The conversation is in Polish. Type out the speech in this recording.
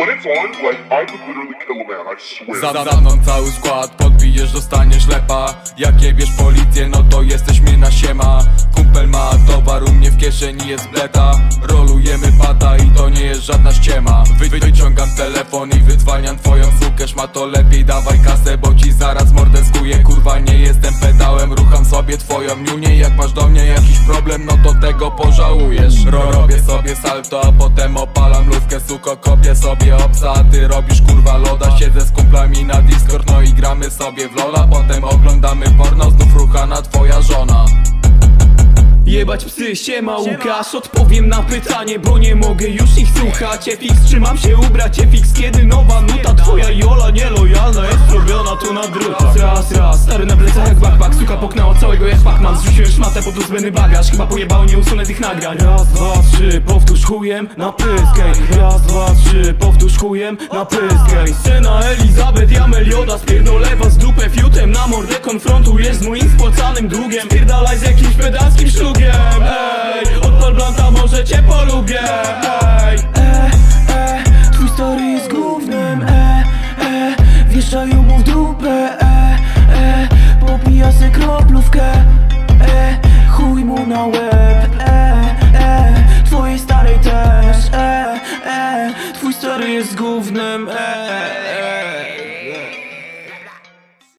When. Za, mną cały skład, podbijesz, dostaniesz lepa. Jak jebiesz policję, no to jesteś mnie na siema. Kumpel ma towar, u mnie w kieszeni jest bleta. Rolujemy pata i to nie jest żadna ściema. Wy, wy, Wyciągam telefon i wydzwaniam twoją sukę to lepiej dawaj kasę, bo ci zaraz mordę skuję Kurwa nie jestem pedałem, rucham sobie twoją niunię. Jak masz do mnie jakiś problem, no to Ro, Salto, a potem opalam lówkę Suko, kopię sobie obsa, a ty robisz kurwa loda. Siedzę z kumplami na Discord, no i gramy sobie w lola. Potem oglądamy porno, znów ruchana twoja żona. Jebać psy, siema Łukasz Odpowiem na pytanie, bo nie mogę już ich słuchać. Efix, trzymam się ubrać. Efix, kiedy nowa nuta Raz, raz, stary na plecach jak backpack. Suka poknęła całego jak Pac-Man. Zrzuciłem szmatę pod uzbędny bagaż. Chyba pojebało, nie usunę tych nagrań. Raz, dwa, trzy, powtórz chujem na pysk ej. Raz, dwa, trzy, powtórz chujem na pysk ej. Scena Elizabeth, ja Melioda. Spierdolę was dupę fiutem Na mordę. Konfrontujesz z moim spłacanym długiem. Spierdalaj z jakimś pedackim szlugiem. Ej, odpal blanta, może cię polubię. Ej, e, e, twój stary jest gównem. E, e, wieszają mu w dupę twój stary jest gównem. E, e,